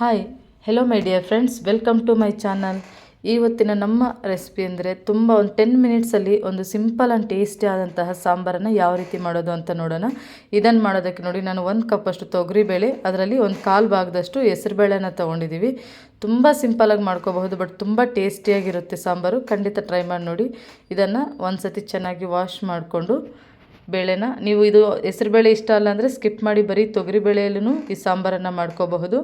Hi hello my dear friends welcome to my channel ಇವತ್ತಿನ ನಮ್ಮ recipe ಅಂದರೆ ತುಂಬ ಒಂದು ಟೆನ್ ಮಿನಿಟ್ಸಲ್ಲಿ ಒಂದು ಸಿಂಪಲ್ ಆ್ಯಂಡ್ ಟೇಸ್ಟಿ ಆದಂತಹ ಸಾಂಬಾರನ್ನು ಯಾವ ರೀತಿ ಮಾಡೋದು ಅಂತ ನೋಡೋಣ. ಇದನ್ನು ಮಾಡೋದಕ್ಕೆ ನೋಡಿ ನಾನು ಒಂದು ಕಪ್ಪಷ್ಟು ತೊಗರಿಬೇಳೆ ಅದರಲ್ಲಿ ಒಂದು ಕಾಲು ಭಾಗದಷ್ಟು ಹೆಸರುಬೇಳೆನ ತೊಗೊಂಡಿದ್ದೀವಿ ತುಂಬ ಸಿಂಪಲಾಗಿ ಮಾಡ್ಕೋಬಹುದು ಬಟ್ ತುಂಬ ಟೇಸ್ಟಿಯಾಗಿರುತ್ತೆ ಸಾಂಬಾರು. ಖಂಡಿತ ಟ್ರೈ ಮಾಡಿ ನೋಡಿ. ಇದನ್ನು ಒಂದು ಸತಿ ಚೆನ್ನಾಗಿ ವಾಶ್ ಮಾಡಿಕೊಂಡು ಬೇಳೆನ. ನೀವು ಇದು ಹೆಸರುಬೇಳೆ ಇಷ್ಟ ಅಲ್ಲ ಅಂದರೆ ಸ್ಕಿಪ್ ಮಾಡಿ ಬರೀ ತೊಗರಿ ಬೇಳೆಯಲ್ಲೂ ಈ ಸಾಂಬಾರನ್ನು ಮಾಡ್ಕೋಬಹುದು.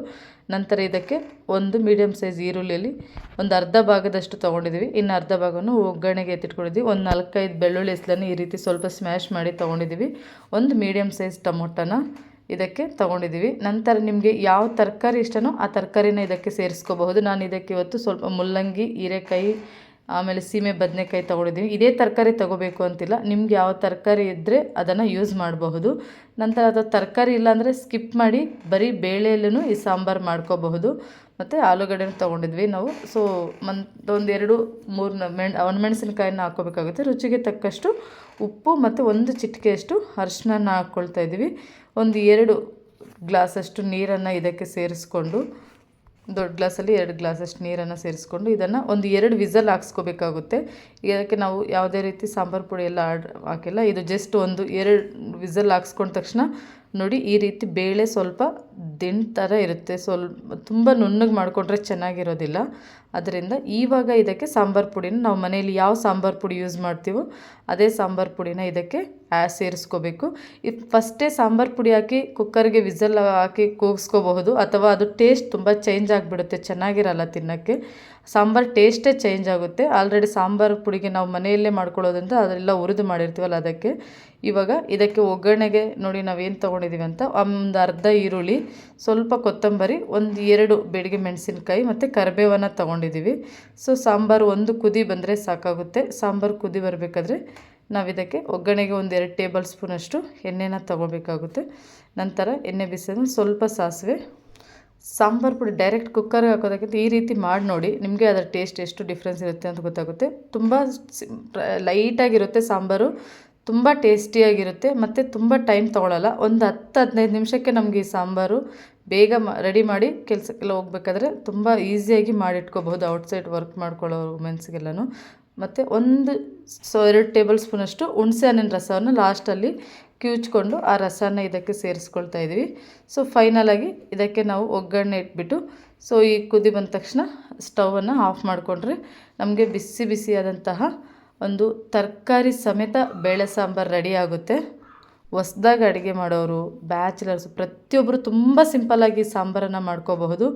ನಂತರ ಇದಕ್ಕೆ ಒಂದು ಮೀಡಿಯಮ್ ಸೈಜ್ ಈರುಳ್ಳಿಯಲ್ಲಿ ಒಂದು ಅರ್ಧ ಭಾಗದಷ್ಟು ತೊಗೊಂಡಿದ್ದೀವಿ. ಇನ್ನು ಅರ್ಧ ಭಾಗವನ್ನು ಒಗ್ಗರಣೆಗೆ ಎತ್ತಿಟ್ಕೊಂಡಿದ್ದೀವಿ. ಒಂದು ನಾಲ್ಕೈದು ಬೆಳ್ಳುಳ್ಳಿ ಹೆಸ್ಲನ್ನು ಈ ರೀತಿ ಸ್ವಲ್ಪ ಸ್ಮ್ಯಾಶ್ ಮಾಡಿ ತೊಗೊಂಡಿದ್ದೀವಿ. ಒಂದು ಮೀಡಿಯಮ್ ಸೈಜ್ ಟೊಮೊಟೊನ ಇದಕ್ಕೆ ತೊಗೊಂಡಿದ್ದೀವಿ. ನಂತರ ನಿಮಗೆ ಯಾವ ತರಕಾರಿ ಇಷ್ಟನೋ ಆ ತರಕಾರಿನ ಇದಕ್ಕೆ ಸೇರಿಸ್ಕೋಬಹುದು. ನಾನು ಇದಕ್ಕೆ ಇವತ್ತು ಸ್ವಲ್ಪ ಮುಲ್ಲಂಗಿ, ಹೀರೆಕಾಯಿ ಆಮೇಲೆ ಸೀಮೆ ಬದನೆಕಾಯಿ ತೊಗೊಂಡಿದ್ದೀವಿ. ಇದೇ ತರಕಾರಿ ತೊಗೋಬೇಕು ಅಂತಿಲ್ಲ. ನಿಮ್ಗೆ ಯಾವ ತರಕಾರಿ ಇದ್ದರೆ ಅದನ್ನು ಯೂಸ್ ಮಾಡಬಹುದು. ನಂತರ ಅದು ತರಕಾರಿ ಇಲ್ಲಾಂದರೆ ಸ್ಕಿಪ್ ಮಾಡಿ ಬರೀ ಬೇಳೆಯಲ್ಲೂ ಈ ಸಾಂಬಾರು ಮಾಡ್ಕೋಬಹುದು. ಮತ್ತು ಆಲೂಗಡ್ಡೆನ ತೊಗೊಂಡಿದ್ವಿ ನಾವು. ಸೊ ಮತ್ತು ಎರಡು, ಮೂರು ಮೆಣ್, ಒಣಮೆಣಸಿನ್ಕಾಯಿನ ಹಾಕೋಬೇಕಾಗುತ್ತೆ ರುಚಿಗೆ ತಕ್ಕಷ್ಟು ಉಪ್ಪು ಮತ್ತು ಒಂದು ಚಿಟಿಕೆಯಷ್ಟು ಅರಿಶಿನ ಹಾಕ್ಕೊಳ್ತಾ ಇದ್ದೀವಿ. ಒಂದು ಎರಡು ಗ್ಲಾಸಷ್ಟು ನೀರನ್ನು ಇದಕ್ಕೆ ಸೇರಿಸ್ಕೊಂಡು ದೊಡ್ಡ ಗ್ಲಾಸಲ್ಲಿ ಎರಡು ಗ್ಲಾಸಷ್ಟು ನೀರನ್ನು ಸೇರಿಸ್ಕೊಂಡು ಇದನ್ನು ಒಂದು ಎರಡು ವಿಸಲ್ ಹಾಕ್ಸ್ಕೋಬೇಕಾಗುತ್ತೆ. ಇದಕ್ಕೆ ನಾವು ಯಾವುದೇ ರೀತಿ ಸಾಂಬಾರು ಪುಡಿ ಎಲ್ಲ ಆಡ್ ಹಾಕಿಲ್ಲ. ಇದು ಜಸ್ಟ್ ಒಂದು ಎರಡು ವಿಸಲ್ ಹಾಕ್ಸ್ಕೊಂಡ ತಕ್ಷಣ ನೋಡಿ ಈ ರೀತಿ ಬೇಳೆ ಸ್ವಲ್ಪ ದಿಂಡ್ ಥರ ಇರುತ್ತೆ. ಸ್ವಲ್ಪ ತುಂಬ ನುಣ್ಣಗೆ ಮಾಡಿಕೊಂಡ್ರೆ ಚೆನ್ನಾಗಿರೋದಿಲ್ಲ. ಅದರಿಂದ ಈವಾಗ ಇದಕ್ಕೆ ಸಾಂಬಾರು ಪುಡಿನ ನಾವು ಮನೆಯಲ್ಲಿ ಯಾವ ಸಾಂಬಾರು ಪುಡಿ ಯೂಸ್ ಮಾಡ್ತೀವೋ ಅದೇ ಸಾಂಬಾರು ಪುಡಿನ ಇದಕ್ಕೆ ಸೇರಿಸ್ಕೋಬೇಕು. ಇದು ಫಸ್ಟೇ ಸಾಂಬಾರು ಪುಡಿ ಹಾಕಿ ಕುಕ್ಕರ್ಗೆ ವಿಸಲ್ ಹಾಕಿ ಕೂಗಿಸ್ಕೋಬಹುದು ಅಥವಾ ಅದು ಟೇಸ್ಟ್ ತುಂಬ ಚೇಂಜ್ ಆಗಿಬಿಡುತ್ತೆ. ಚೆನ್ನಾಗಿರಲ್ಲ ತಿನ್ನೋಕ್ಕೆ. ಸಾಂಬಾರು ಟೇಸ್ಟೇ ಚೇಂಜ್ ಆಗುತ್ತೆ. ಆಲ್ರೆಡಿ ಸಾಂಬಾರ್ ಪುಡಿಗೆ ನಾವು ಮನೆಯಲ್ಲೇ ಮಾಡ್ಕೊಳ್ಳೋದ್ರಿಂದ ಅದೆಲ್ಲ ಹುರಿದು ಮಾಡಿರ್ತೀವಲ್ಲ ಅದಕ್ಕೆ. ಇವಾಗ ಇದಕ್ಕೆ ಒಗ್ಗರಣೆಗೆ ನೋಡಿ ನಾವೇನು ತೊಗೊಂಡಿದ್ದೀವಿ ಅಂತ, ಒಂದು ಅರ್ಧ ಈರುಳ್ಳಿ, ಸ್ವಲ್ಪ ಕೊತ್ತಂಬರಿ, ಒಂದು ಎರಡು ಬೆಡಿಗೆ ಮೆಣಸಿನ್ಕಾಯಿ ಮತ್ತು ಕರಿಬೇವನ್ನು ತೊಗೊಂಡಿದ್ದೀವಿ ಸೊ ಸಾಂಬಾರು ಒಂದು ಕುದಿ ಬಂದರೆ ಸಾಕಾಗುತ್ತೆ. ಸಾಂಬಾರು ಕುದಿ ಬರಬೇಕಾದ್ರೆ ನಾವು ಇದಕ್ಕೆ ಒಗ್ಗರಣೆಗೆ ಒಂದು ಎರಡು ಟೇಬಲ್ ಸ್ಪೂನಷ್ಟು ಎಣ್ಣೆನ ತೊಗೋಬೇಕಾಗುತ್ತೆ ನಂತರ ಎಣ್ಣೆ ಬಿಸಿದ್ರೆ ಸ್ವಲ್ಪ ಸಾಸಿವೆ ಸಾಂಬಾರು ಪುಡಿ ಡೈರೆಕ್ಟ್ ಕುಕ್ಕರ್ಗೆ ಹಾಕೋದಕ್ಕಿಂತ ಈ ರೀತಿ ಮಾಡಿ ನೋಡಿ, ನಿಮಗೆ ಅದರ ಟೇಸ್ಟ್ ಎಷ್ಟು ಡಿಫ್ರೆನ್ಸ್ ಇರುತ್ತೆ ಅಂತ ಗೊತ್ತಾಗುತ್ತೆ. ತುಂಬ ಲೈಟಾಗಿರುತ್ತೆ ಸಾಂಬಾರು, ತುಂಬ ಟೇಸ್ಟಿಯಾಗಿರುತ್ತೆ ಮತ್ತು ತುಂಬ ಟೈಮ್ ತೊಗೊಳಲ್ಲ. ಒಂದು ಹತ್ತು ಹದಿನೈದು ನಿಮಿಷಕ್ಕೆ ನಮಗೆ ಈ ಸಾಂಬಾರು ಬೇಗ ರೆಡಿ ಮಾಡಿ ಕೆಲಸಕ್ಕೆಲ್ಲ ಹೋಗ್ಬೇಕಾದ್ರೆ ತುಂಬ ಈಸಿಯಾಗಿ ಮಾಡಿಟ್ಕೋಬಹುದು ಔಟ್ಸೈಡ್ ವರ್ಕ್ ಮಾಡ್ಕೊಳ್ಳೋ ವುಮೆನ್ಸ್ಗೆಲ್ಲನೂ ಮತ್ತು ಒಂದು ಸೊ ಎರಡು ಟೇಬಲ್ ಸ್ಪೂನಷ್ಟು ಹುಣಸೆ ಹಣ್ಣಿನ ರಸವನ್ನು ಲಾಸ್ಟಲ್ಲಿ ಕಿವುಚ್ಕೊಂಡು ಆ ರಸನ ಇದಕ್ಕೆ ಸೇರಿಸ್ಕೊಳ್ತಾ ಇದ್ದೀವಿ ಸೊ ಫೈನಲಾಗಿ ಇದಕ್ಕೆ ನಾವು ಒಗ್ಗರಣೆ ಇಟ್ಬಿಟ್ಟು ಸೊ ಈ ಕುದಿ ಬಂದ ತಕ್ಷಣ ಸ್ಟವನ್ನು ಆಫ್ ಮಾಡಿಕೊಂಡ್ರೆ ನಮಗೆ ಬಿಸಿ ಬಿಸಿಯಾದಂತಹ ಒಂದು ತರಕಾರಿ ಸಮೇತ ಬೇಳೆ ಸಾಂಬಾರು ರೆಡಿ ಆಗುತ್ತೆ. ಹೊಸ್ದಾಗಿ ಅಡುಗೆ ಮಾಡೋರು, ಬ್ಯಾಚುಲರ್ಸ್ ಪ್ರತಿಯೊಬ್ಬರು ತುಂಬ ಸಿಂಪಲ್ಲಾಗಿ ಸಾಂಬಾರನ್ನು ಮಾಡ್ಕೋಬಹುದು.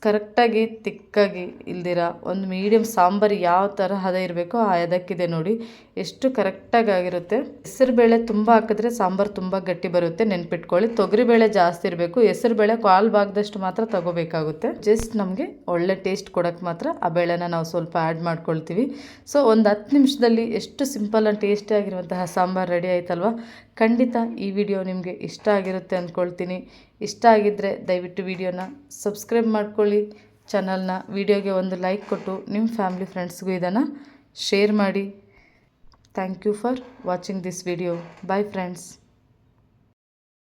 ಕರೆಕ್ಟಾಗಿ, ತಿಕ್ಕಾಗಿ ಇಲ್ದಿರ ಒಂದು ಮೀಡಿಯಮ್ ಸಾಂಬಾರು ಯಾವ ಥರ ಹದ ಇರಬೇಕೋ ಆ ಹದಕ್ಕಿದೆ ನೋಡಿ. ಎಷ್ಟು ಕರೆಕ್ಟಾಗಿ ಆಗಿರುತ್ತೆ. ಹೆಸರುಬೇಳೆ ತುಂಬ ಹಾಕಿದ್ರೆ ಸಾಂಬಾರು ತುಂಬ ಗಟ್ಟಿ ಬರುತ್ತೆ. ನೆನ್ಪಿಟ್ಕೊಳ್ಳಿ. ತೊಗರಿಬೇಳೆ ಜಾಸ್ತಿ ಇರಬೇಕು. ಹೆಸರುಬೇಳೆ ಕಾಲು ಭಾಗದಷ್ಟು ಮಾತ್ರ ತಗೋಬೇಕಾಗುತ್ತೆ. ಜಸ್ಟ್ ನಮಗೆ ಒಳ್ಳೆ ಟೇಸ್ಟ್ ಕೊಡೋಕ್ಕೆ ಮಾತ್ರ ಆ ಬೇಳೆನ ನಾವು ಸ್ವಲ್ಪ ಆ್ಯಡ್ ಮಾಡ್ಕೊಳ್ತೀವಿ. ಸೊ, ಒಂದು ಹತ್ತು ನಿಮಿಷದಲ್ಲಿ ಎಷ್ಟು ಸಿಂಪಲ್ ಆ್ಯಂಡ್ ಟೇಸ್ಟಿಯಾಗಿರುವಂತಹ ಸಾಂಬಾರು ರೆಡಿ ಆಯ್ತಲ್ವ? ಖಂಡಿತ ಈ ವಿಡಿಯೋ ನಿಮಗೆ ಇಷ್ಟ ಆಗಿರುತ್ತೆ ಅಂದ್ಕೊಳ್ತೀನಿ. ಇಷ್ಟ ಆಗಿದ್ದರೆ ದಯವಿಟ್ಟು ವಿಡಿಯೋನ ಸಬ್ಸ್ಕ್ರೈಬ್ ಮಾಡ್ಕೊಳ್ಳಿ. ಚಾನಲ್ನ ವಿಡಿಯೋಗೆ ಒಂದು ಲೈಕ್ ಕೊಟ್ಟು ನಿಮ್ಮ ಫ್ಯಾಮಿಲಿ ಫ್ರೆಂಡ್ಸ್ಗೂ ಇದನ್ನು ಶೇರ್ ಮಾಡಿ. Thank you for watching this video. Bye friends.